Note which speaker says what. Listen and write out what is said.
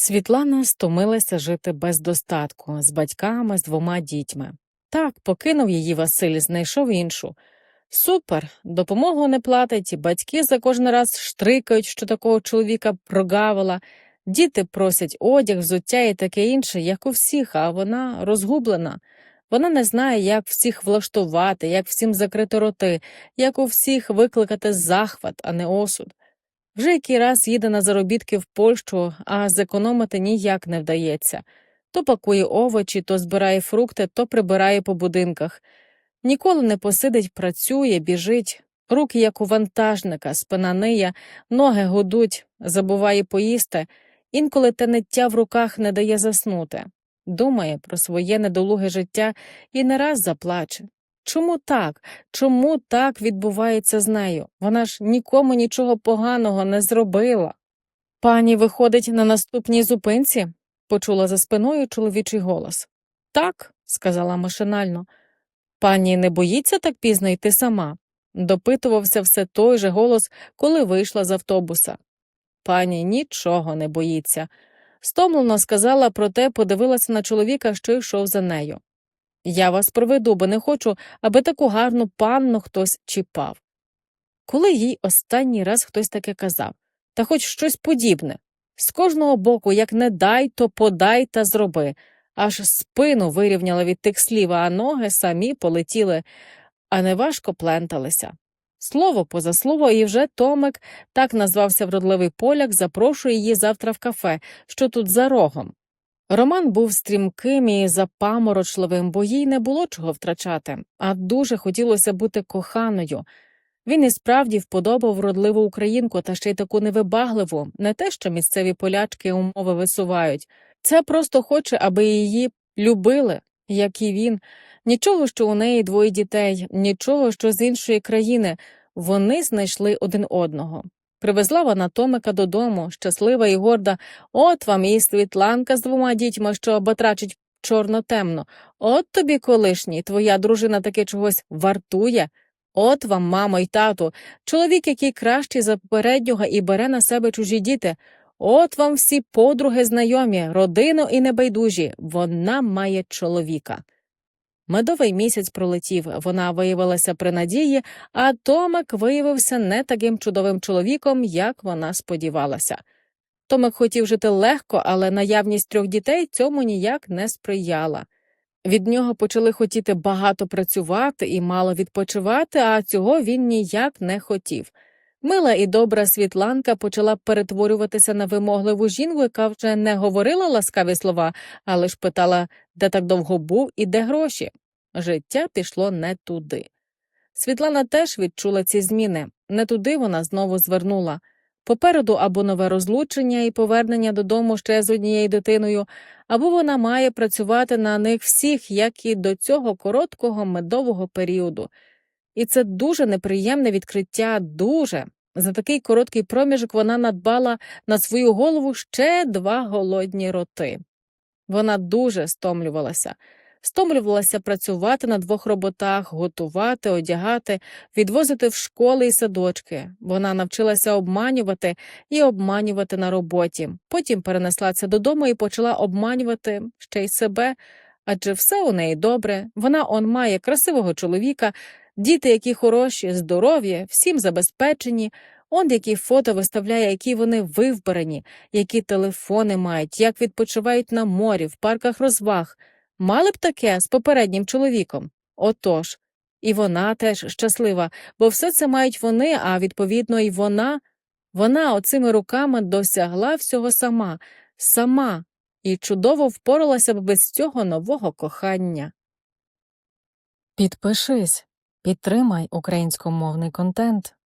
Speaker 1: Світлана стомилася жити без достатку з батьками, з двома дітьми. Так, покинув її Василь, знайшов іншу. Супер, допомогу не платить, батьки за кожен раз штрикають, що такого чоловіка прогавила. Діти просять одяг, взуття і таке інше, як у всіх, а вона розгублена. Вона не знає, як всіх влаштувати, як всім закрити роти, як у всіх викликати захват, а не осуд. Вже який раз їде на заробітки в Польщу, а зекономити ніяк не вдається. То пакує овочі, то збирає фрукти, то прибирає по будинках. Ніколи не посидить, працює, біжить. Руки, як у вантажника, спина ниє, ноги гудуть, забуває поїсти. Інколи те ниття в руках не дає заснути. Думає про своє недолуге життя і не раз заплаче. Чому так? Чому так відбувається з нею? Вона ж нікому нічого поганого не зробила. Пані виходить на наступній зупинці? почула за спиною чоловічий голос. Так, сказала машинально. Пані не боїться так пізно йти сама? допитувався все той же голос, коли вийшла з автобуса. Пані нічого не боїться. Стомлено сказала, проте подивилася на чоловіка, що йшов за нею. Я вас проведу, бо не хочу, аби таку гарну панну хтось чіпав. Коли їй останній раз хтось таке казав, та хоч щось подібне. З кожного боку, як не дай, то подай та зроби, аж спину вирівняла від тих слів, а ноги самі полетіли, а неважко пленталися. Слово поза слово, і вже Томик, так назвався вродливий поляк, запрошує її завтра в кафе, що тут за рогом. Роман був стрімким і запаморочливим, бо їй не було чого втрачати, а дуже хотілося бути коханою. Він і справді вподобав вродливу українку та ще й таку невибагливу, не те, що місцеві полячки умови висувають. Це просто хоче, аби її любили, як і він. Нічого, що у неї двоє дітей, нічого, що з іншої країни. Вони знайшли один одного. Привезла вона Томика додому, щаслива і горда. От вам і Світланка з двома дітьми, що батрачить чорно-темно. От тобі, колишній, твоя дружина таки чогось вартує. От вам, мамо й тату, чоловік, який кращий за попереднього і бере на себе чужі діти. От вам всі подруги знайомі, родину і небайдужі. Вона має чоловіка. Медовий місяць пролетів, вона виявилася при надії, а Томик виявився не таким чудовим чоловіком, як вона сподівалася. Томик хотів жити легко, але наявність трьох дітей цьому ніяк не сприяла. Від нього почали хотіти багато працювати і мало відпочивати, а цього він ніяк не хотів. Мила і добра Світланка почала перетворюватися на вимогливу жінку, яка вже не говорила ласкаві слова, а лиш питала, де так довго був і де гроші. Життя пішло не туди. Світлана теж відчула ці зміни, не туди вона знову звернула. Попереду або нове розлучення і повернення додому ще з однією дитиною, або вона має працювати на них всіх, як і до цього короткого медового періоду. І це дуже неприємне відкриття, дуже. За такий короткий проміжок вона надбала на свою голову ще два голодні роти. Вона дуже стомлювалася. Стомлювалася працювати на двох роботах, готувати, одягати, відвозити в школи і садочки. Вона навчилася обманювати і обманювати на роботі. Потім перенесла це додому і почала обманювати ще й себе, адже все у неї добре. Вона он має красивого чоловіка, діти, які хороші, здорові, всім забезпечені. Он які фото виставляє, які вони вивбрані, які телефони мають, як відпочивають на морі, в парках розваг. Мали б таке з попереднім чоловіком? Отож. І вона теж щаслива, бо все це мають вони, а відповідно, і вона. Вона оцими руками досягла всього сама, сама, і чудово впоралася б без цього нового кохання. Підпишись, підтримай українськомовний контент.